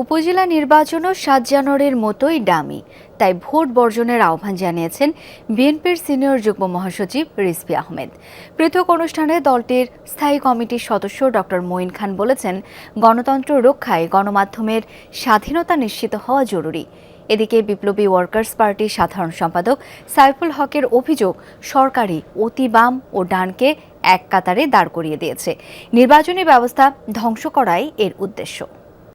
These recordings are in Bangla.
উপজেলা নির্বাচনও সাত জানুয়ারির মতোই ডামি তাই ভোট বর্জনের আহ্বান জানিয়েছেন বিএনপির সিনিয়র যুগ্ম মহাসচিব রিজভী আহমেদ। পৃথক অনুষ্ঠানে দলটির স্থায়ী কমিটির সদস্য ডক্টর মঈন খান বলেছেন, গণতন্ত্র রক্ষায় গণমাধ্যমের স্বাধীনতা নিশ্চিত হওয়া জরুরি। এদিকে বিপ্লবী ওয়ার্কার্স পার্টির সাধারণ সম্পাদক সাইফুল হকের অভিযোগ সরকারি অতি বাম ও ডানকে এক কাতারে দাঁড় করিয়ে দিয়েছে। নির্বাচনী ব্যবস্থা ধ্বংস করাই এর উদ্দেশ্য।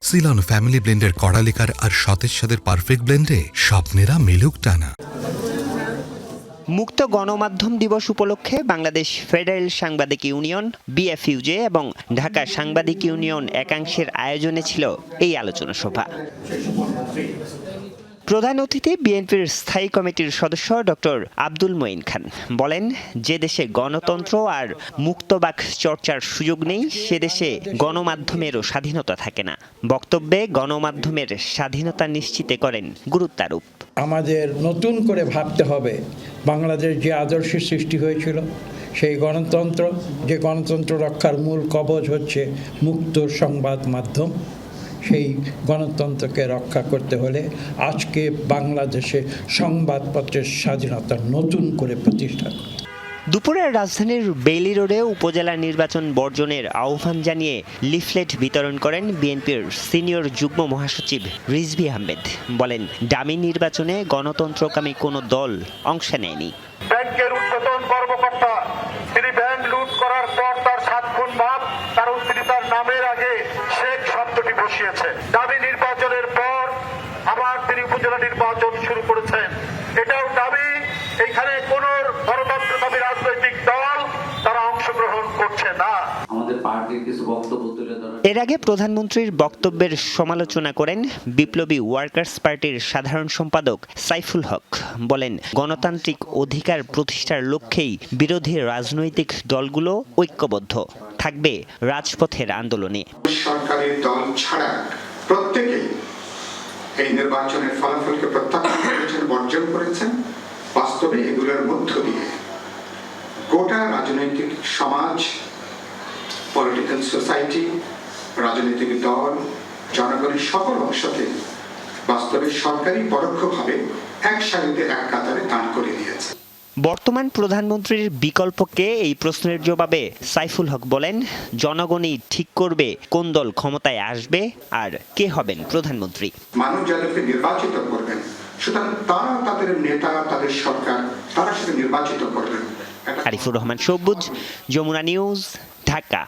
সিলন ফ্যামিলি ব্লেন্ডের কড়ালিকার আর সতেজ সাদের পারফেক্ট ব্লেন্ডে স্বপ্নেরা মেলুক টানা। মুক্ত গণমাধ্যম দিবস উপলক্ষে বাংলাদেশ ফেডারেল সাংবাদিক ইউনিয়ন, বিএফইউজে এবং ঢাকা সাংবাদিক ইউনিয়ন একাংশের আয়োজনে ছিল এই আলোচনা সভা। প্রধান অতিথি বিএনপির স্থায়ী কমিটির সদস্য ডক্টর আব্দুল মঈন খান। বলেন, যে দেশে গণতন্ত্র আর মুক্তবাক চর্চার সুযোগ নেই, সে দেশে গণমাধ্যমেরও স্বাধীনতা থাকে না। বক্তব্যে গণমাধ্যমের স্বাধীনতা নিশ্চিত করেন গুরুত্বারোপ। আমাদের নতুন করে ভাবতে হবে, বাংলাদেশ যে আদর্শের সৃষ্টি হয়েছিল, সেই গণতন্ত্র, যে গণতন্ত্র রক্ষার মূল কবচ হচ্ছে মুক্ত সংবাদ মাধ্যম। সেই গণতন্ত্রকে রক্ষা করতে হলে আজকে বাংলাদেশে সংবাদপত্রের স্বাধীনতা নতুন করে প্রতিষ্ঠা করতে দুপুরে রাজধানীর বেইলি রোডে উপজেলা নির্বাচন বর্জনের আহ্বান জানিয়ে লিফলেট বিতরণ করেন বিএনপির সিনিয়র যুগ্ম মহাসচিব রিজভী আহমেদ। বলেন ডামি নির্বাচনে গণতন্ত্রকামী কোনো দল অংশ নেয়নি। ব্যাংকের উর্ধ্বতন কর্মকর্তা তিনি ব্যাংক লুট করার পর তার সাত খুন ভাব কারণ তিনি তার নামের আগে শেখ বসিয়েছেন দাবি নির্বাচনের পর আবার তিনি উপজেলা নির্বাচন শুরু করেছেন। এটাও দাবি, এখানে কোন গণতন্ত্র দাবি রাজনৈতিক দল না আমাদের পার্টির কিছু বক্তব্য তুলে ধরা এর আগে প্রধানমন্ত্রীর বক্তব্যের সমালোচনা করেন বিপ্লবী ওয়ার্কার্স পার্টির সাধারণ সম্পাদক সাইফুল হক। বলেন গণতান্ত্রিক অধিকার প্রতিষ্ঠার লক্ষ্যেই বিরোধী রাজনৈতিক দলগুলো ঐক্যবদ্ধ। থাকবে রাজপথের আন্দোলনে। সরকারি দল ছাড়া প্রত্যেকেই এই নির্বাচনের ফলাফলকে প্রত্যাখ্যান করেছেন বর্জন করেছেন। বাস্তবে এগুলোর মধ্য দিয়ে গোটা রাজনৈতিক সমাজ পলিটিক্যাল সোসাইটি রাজনৈতিক দল জনগণের সকল অংশকে বাস্তবে সরকারি পরোক্ষভাবে এক সারিতে এক কাতারে দাঁড় করে দিয়েছে। বর্তমান প্রধানমন্ত্রীর বিকল্পকে এই প্রশ্নের জবাবে সাইফুল হক বলেন জনগণই ঠিক করবে কোন দল ক্ষমতায় আসবে আর কে হবেন প্রধানমন্ত্রী। মানুষ যাদেরকে নির্বাচিত করবেন সুতরাং তারা তাদের নেতা তাদের সরকার তারা সেটা নির্বাচিত করবেন। আরিফুর রহমান সবুজ যমুনা নিউজ ঢাকা